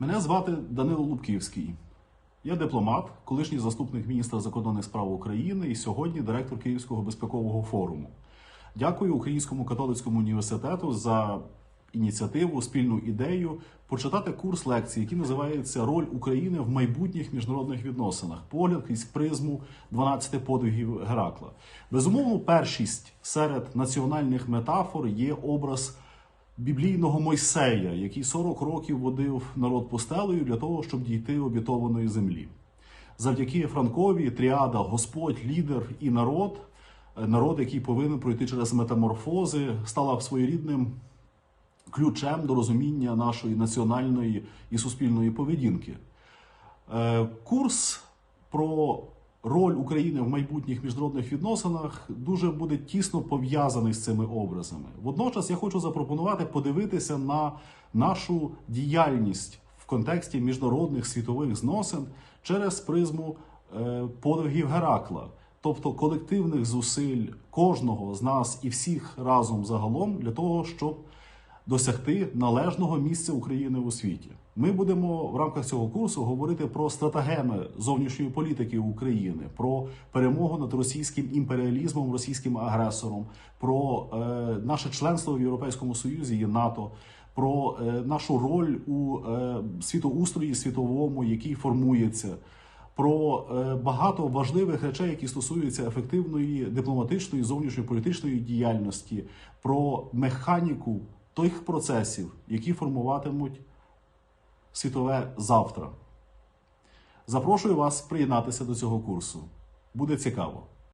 Мене звати Данило Лубківський. Я дипломат, колишній заступник міністра закордонних справ України і сьогодні директор Київського безпекового форуму. Дякую Українському католицькому університету за ініціативу, спільну ідею почитати курс лекцій, який називається Роль України в майбутніх міжнародних відносинах. Погляд крізь призму 12 подвигів Геракла. Безумовно, першість серед національних метафор є образ біблійного Мойсея, який 40 років водив народ пустелею для того, щоб дійти обітованої землі. Завдяки Франкові тріада Господь, лідер і народ, е, народ, який повинен пройти через метаморфози, стала своєрідним ключем до розуміння нашої національної і суспільної поведінки. Е, Курс про роль України в майбутніх міжнародних відносинах дуже буде тісно пов'язаний з цими образами. Водночас я хочу запропонувати подивитися на нашу діяльність в контексті міжнародних світових зносин через призму е, подвигів Геракла, тобто колективних зусиль кожного з нас і всіх разом загалом для того, щоб досягти належного місця України у світі. Ми будемо в рамках цього курсу говорити про стратегеми зовнішньої політики України, про перемогу над російським імперіалізмом, російським агресором, про е, наше членство в Європейському Союзі і НАТО, про е, нашу роль у е, світоустрої світовому, який формується. Про е, багато важливих речей, які стосуються ефективної дипломатичної зовнішньополітичної діяльності, про механіку тих процесів, які формуватимуть світове завтра. Запрошую вас приєднатися до цього курсу. Буде цікаво.